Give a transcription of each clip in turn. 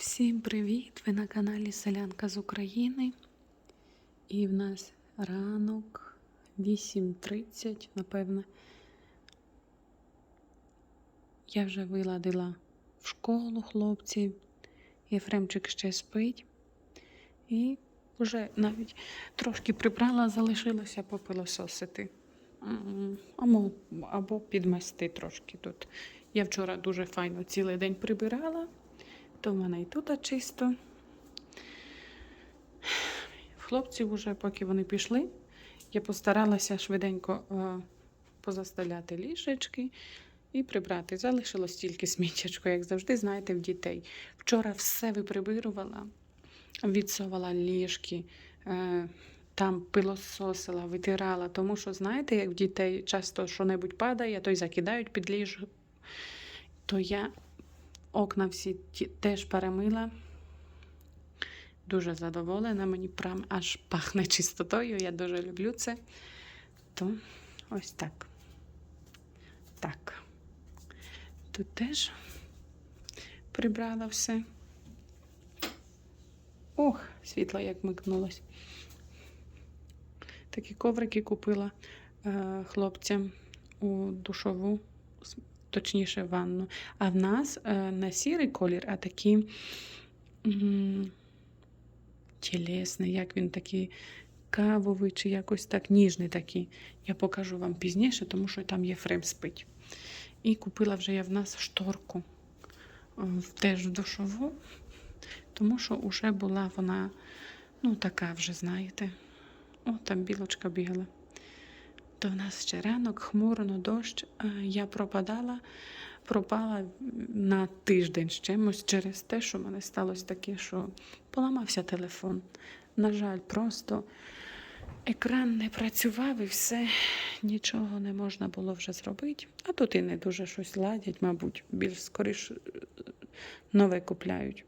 Всім привіт! Ви на каналі Селянка з України. І в нас ранок 8.30, напевне. Я вже виладила в школу хлопців. Єфремчик ще спить. І вже навіть трошки прибрала, залишилося попилососити. Або, або підмести трошки тут. Я вчора дуже файно цілий день прибирала. То в мене і тут чисто. Хлопців уже, поки вони пішли, я постаралася швиденько е, позаставляти лішечки і прибрати. Залишилось тільки сміттячко, як завжди, знаєте, в дітей. Вчора все виприбирувала, відсовала ліжки, е, там пилососила, витирала, тому що, знаєте, як в дітей часто що-небудь падає, то й закидають під ліжку. То я Окна всі теж перемила. Дуже задоволена, мені прям аж пахне чистотою. Я дуже люблю це. То ось так. Так. Тут теж прибрала все. Ох, світло як микнулось. Такі коврики купила е, хлопцям у душову точніше ванну. А в нас е, не сірий колір, а такий тілесний, як він такий кавовий, чи якось так ніжний такий. Я покажу вам пізніше, тому що там Єфрем спить. І купила вже я в нас шторку е, теж в душову, тому що вже була вона, ну, така вже, знаєте. О, там білочка бігала. То в нас ще ранок, хмурно, дощ. Е, Я пропадала, пропала на тиждень з чимось через те, що в мене сталося таке, що поламався телефон. На жаль, просто екран не працював і все, нічого не можна було вже зробити. А тут і не дуже щось ладять, мабуть, більш скоріш нове купляють.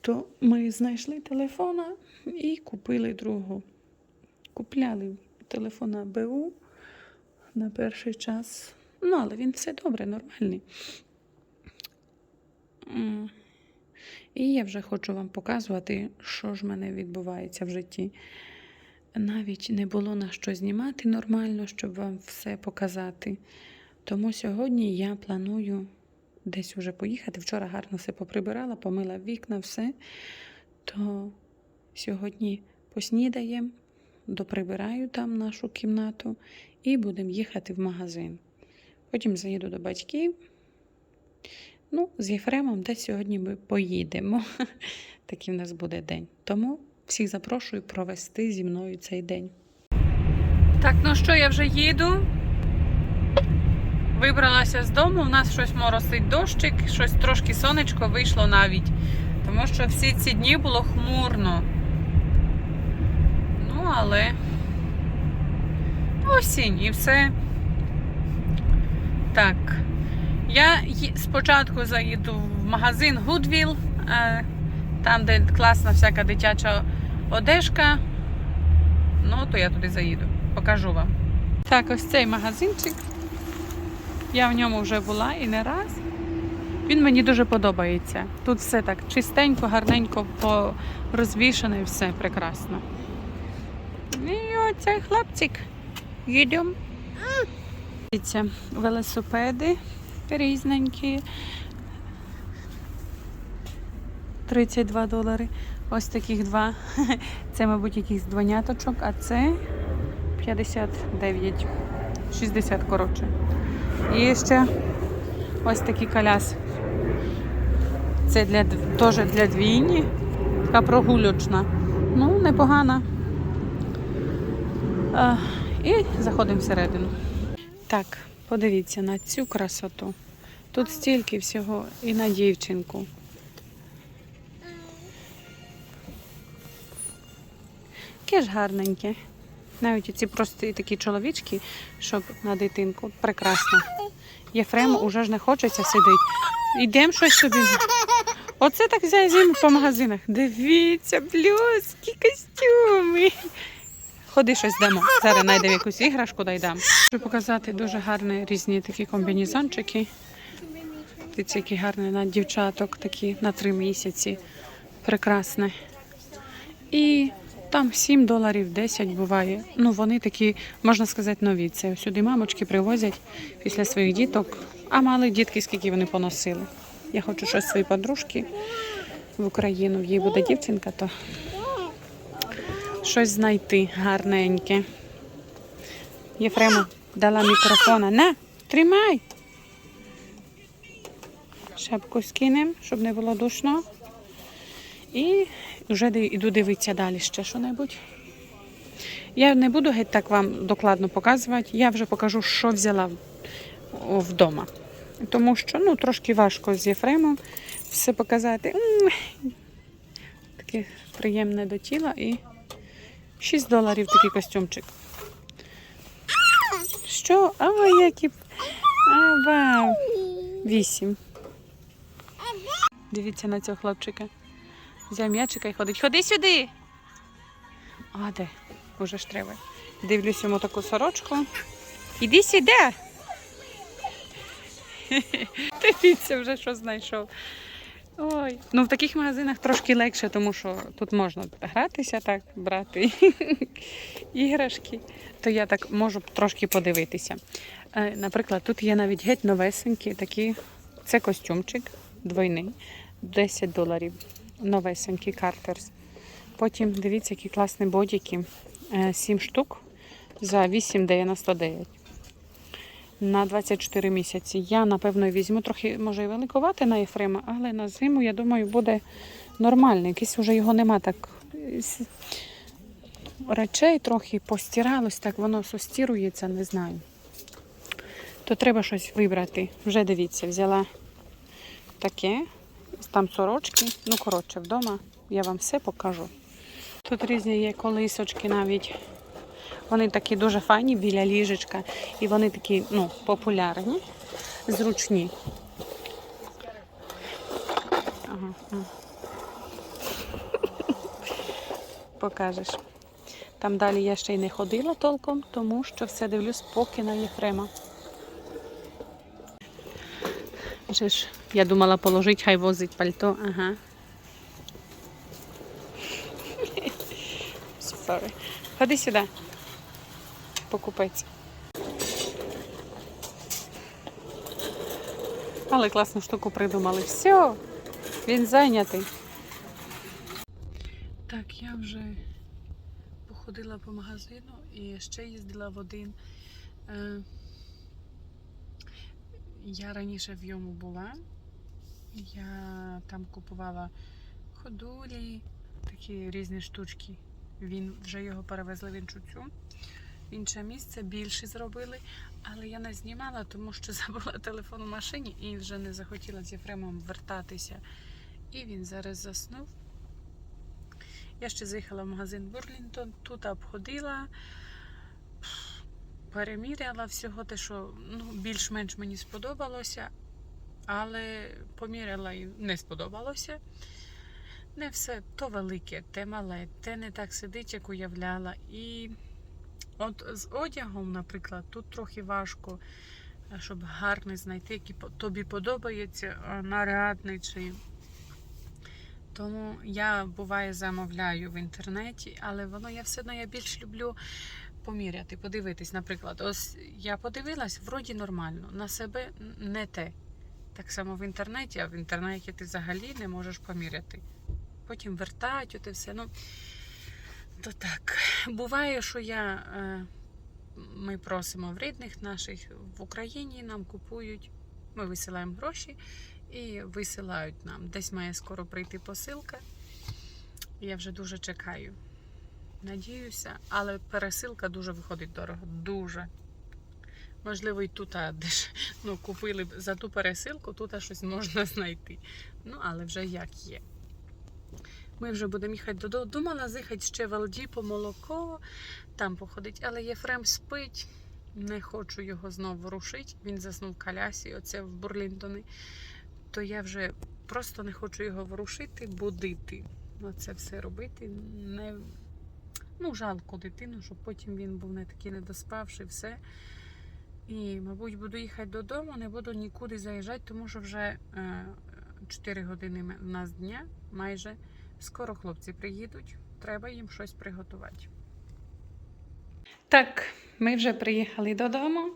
То ми знайшли телефона і купили другу. Купляли телефона БУ на перший час. Ну, але він все добре, нормальний. І я вже хочу вам показувати, що ж в мене відбувається в житті. Навіть не було на що знімати нормально, щоб вам все показати. Тому сьогодні я планую десь уже поїхати. Вчора гарно все поприбирала, помила вікна, все. То сьогодні поснідаємо, доприбираю там нашу кімнату і будемо їхати в магазин. Потім заїду до батьків. Ну, з Єфремом десь сьогодні ми поїдемо. Такий в нас буде день. Тому всіх запрошую провести зі мною цей день. Так, ну що, я вже їду. Вибралася з дому, у нас щось моросить дощик, щось трошки сонечко вийшло навіть. Тому що всі ці дні було хмурно. Ну, але осінь і все. Так. Я спочатку заїду в магазин Goodwill, е, там, де класна всяка дитяча одежка. Ну, то я туди заїду. Покажу вам. Так, ось цей магазинчик. Я в ньому вже була і не раз. Він мені дуже подобається. Тут все так чистенько, гарненько розвішане, все прекрасно. І оцей хлопчик. Їдемо. Дивіться, велосипеди різненькі. 32 долари. Ось таких два. Це, мабуть, якийсь двоняточок, а це 59. 60, коротше. І ще ось такі коляс. Це для, теж для двійні. Така прогулючна. Ну, непогана. І заходимо всередину. Так, подивіться на цю красоту. Тут стільки всього і на дівчинку. Яке ж гарненьке. Навіть ці прості такі чоловічки, щоб на дитинку. Прекрасно. Єфрему уже ж не хочеться сидить. Йдемо щось собі. Оце так зязімо по магазинах. Дивіться, блюзкі костюми. Ходи щось дамо. Зараз знайдемо якусь іграшку дай дам. Хочу показати дуже гарні різні такі комбінезончики. Дивіться, які гарні на дівчаток такі на три місяці. Прекрасне. І там 7 доларів, 10 буває. Ну, вони такі, можна сказати, нові. Це сюди мамочки привозять після своїх діток. А мали дітки, скільки вони поносили. Я хочу щось своїй подружки в Україну. Їй буде дівчинка, то щось знайти гарненьке. Єфрему дала мікрофона. На, тримай. Шапку скинемо, щоб не було душно. І вже йду дивитися далі ще що-небудь. Я не буду геть так вам докладно показувати. Я вже покажу, що взяла вдома. Тому що ну, трошки важко з Єфремом все показати. Таке приємне до тіла і 6 доларів такий костюмчик. Що? Ой, які. б- А, вау. Вісім. Дивіться на цього хлопчика. Взяв м'ячика і ходить. Ходи сюди. А, де? Уже ж треба. Дивлюсь йому таку сорочку. Іди сюди. Дивіться, вже що знайшов. Ой. Ну в таких магазинах трошки легше, тому що тут можна гратися, так, брати іграшки. То я так можу трошки подивитися. Е, Наприклад, тут є навіть геть новесенькі такі. Це костюмчик двойний, 10 доларів. Новесенький картерс. Потім дивіться, які класні бодіки. 7 штук за 8,99 на 24 місяці. Я, напевно, візьму трохи, може, і великувати на Єфрема, але на зиму, я думаю, буде нормально. Якийсь уже його нема так. Речей трохи постиралось, так воно состірується, не знаю. То треба щось вибрати. Вже дивіться, взяла таке, там сорочки. Ну, коротше, вдома я вам все покажу. Тут різні є колисочки навіть. Вони такі дуже файні біля ліжечка. І вони такі ну, популярні, зручні. Ага. Покажеш. Там далі я ще й не ходила толком, тому що все дивлюсь поки на Єфрема. Я думала положити, хай возить пальто. Ага. Sorry. Ходи сюди. Покупець. Але класну штуку придумали. Все, він зайнятий. Так, я вже походила по магазину і ще їздила в один. Е, Я раніше в йому була. Я там купувала ходулі, такі різні штучки. Він вже його перевезли в іншу цю. Інше місце більше зробили, але я не знімала, тому що забула телефон у машині і вже не захотіла з Єфремом вертатися. І він зараз заснув. Я ще заїхала в магазин Бурлінтон, тут обходила, переміряла всього те, що ну, більш-менш мені сподобалося, але поміряла і не сподобалося. Не все то велике, те мале, те не так сидить, як уявляла. І от з одягом, наприклад, тут трохи важко, е, щоб гарний знайти, який тобі подобається, е, нарядний чи. Тому я буває замовляю в інтернеті, але воно я все одно я більш люблю поміряти, подивитись. Наприклад, ось я подивилась, вроді нормально, на себе не те. Так само в інтернеті, а в інтернеті ти взагалі не можеш поміряти. Потім вертають, оте все. Ну, то так. Буває, що я, е, ми просимо в рідних наших в Україні, нам купують, ми висилаємо гроші і висилають нам. Десь має скоро прийти посилка. Я вже дуже чекаю. Надіюся, але пересилка дуже виходить дорого. Дуже. Можливо, і тут а, де ж, ну, купили б за ту пересилку, тут щось можна знайти. Ну, але вже як є. Ми вже будемо їхати додому. Думала заїхати ще в Алді по молоко, там походить, але Єфрем спить. Не хочу його знову рушити. Він заснув в колясі, оце в Бурлінтоні. То я вже просто не хочу його ворушити, будити. Оце все робити. Не... Ну, жалко дитину, щоб потім він був не такий недоспавший, все. І, мабуть, буду їхати додому, не буду нікуди заїжджати, тому що вже е, 4 години в нас дня майже. Скоро хлопці приїдуть, треба їм щось приготувати. Так, ми вже приїхали додому.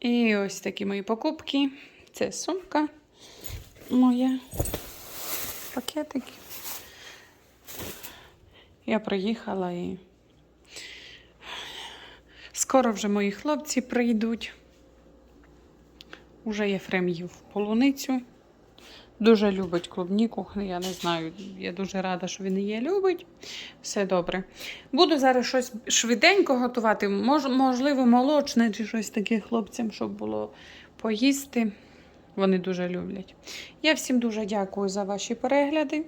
І ось такі мої покупки. Це сумка моя. Пакетики. Я приїхала і скоро вже мої хлопці прийдуть. Уже Єфрем їв полуницю. Дуже любить клубніку. Я не знаю, я дуже рада, що він її любить. Все добре. Буду зараз щось швиденько готувати. Мож, можливо, молочне чи щось таке хлопцям, щоб було поїсти. Вони дуже люблять. Я всім дуже дякую за ваші перегляди.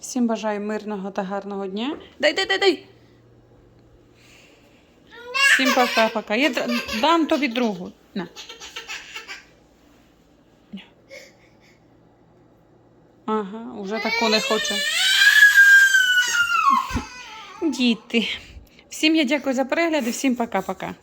Всім бажаю мирного та гарного дня. Дай, дай, дай, дай! Всім пока-пока. Я дам тобі другу. На. Ага, уже тако не хоче. Діти. Всім я дякую за перегляд і всім пока-пока.